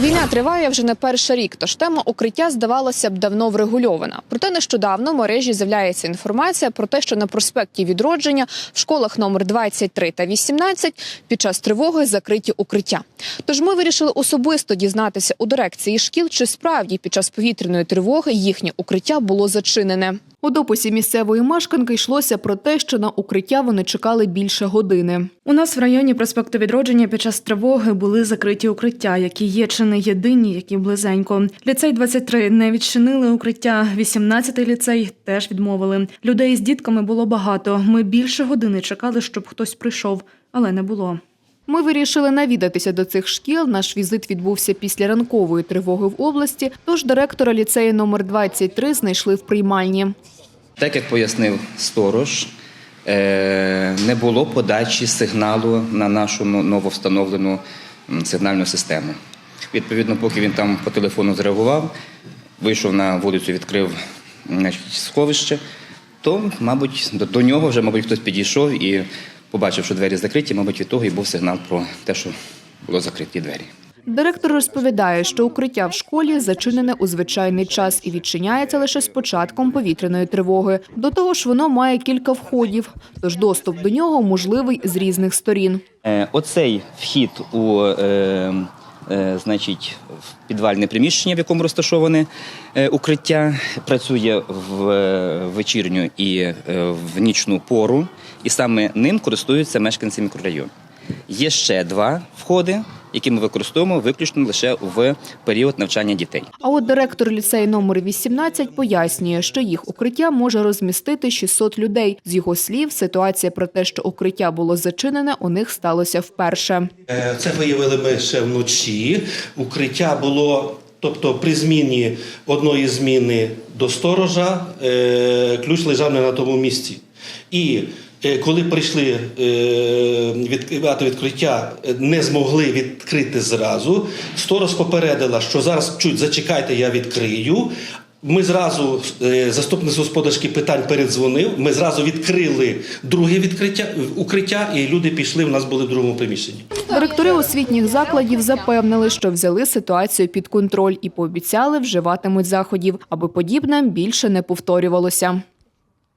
Війна триває вже не перший рік, тож тема укриття здавалося б давно врегульована. Проте нещодавно в мережі з'являється інформація про те, що на проспекті відродження в школах номер 23 та 18 під час тривоги закриті укриття. Тож ми вирішили особисто дізнатися у дирекції шкіл, чи справді під час повітряної тривоги їхнє укриття було зачинене. У дописі місцевої мешканки йшлося про те, що на укриття вони чекали більше години. У нас в районі проспекту відродження під час тривоги були закриті укриття, які є чи не єдині, які близенько. Ліцей 23 не відчинили укриття. 18-й ліцей теж відмовили. Людей з дітками було багато. Ми більше години чекали, щоб хтось прийшов, але не було. Ми вирішили навідатися до цих шкіл. Наш візит відбувся після ранкової тривоги в області. Тож директора ліцею номер 23 знайшли в приймальні. Так як пояснив сторож, е, не було подачі сигналу на нашу ну- нововстановлену сигнальну систему. Відповідно, поки він там по телефону зреагував, вийшов на вулицю, відкрив значить, сховище, то, мабуть, до, до нього вже, мабуть, хтось підійшов і побачив, що двері закриті, мабуть, від того і був сигнал про те, що було закриті двері. Директор розповідає, що укриття в школі зачинене у звичайний час і відчиняється лише з початком повітряної тривоги. До того ж, воно має кілька входів, тож доступ до нього можливий з різних сторін. Е, Оцей вхід у е, значить, в підвальне приміщення, в якому розташоване е, укриття, працює в е, вечірню і е, в нічну пору, і саме ним користуються мешканці мікрорайону. Є ще два входи, які ми використовуємо виключно лише в період навчання дітей. А от директор ліцею номер 18 пояснює, що їх укриття може розмістити 600 людей. З його слів, ситуація про те, що укриття було зачинене, у них сталося вперше. Е, Це виявили ми ще вночі. Укриття було, тобто при зміні одної зміни до сторожа, е, ключ лежав не на тому місці. І е, коли прийшли е, відкривати відкриття, е, не змогли відкрити зразу. Сторож попередила, що зараз чуть зачекайте, я відкрию. Ми зразу, заступник господарських питань передзвонив. Ми зразу відкрили друге відкриття укриття, і люди пішли. У нас були в другому приміщенні. Директори освітніх закладів запевнили, що взяли ситуацію під контроль і пообіцяли вживатимуть заходів, аби подібне більше не повторювалося.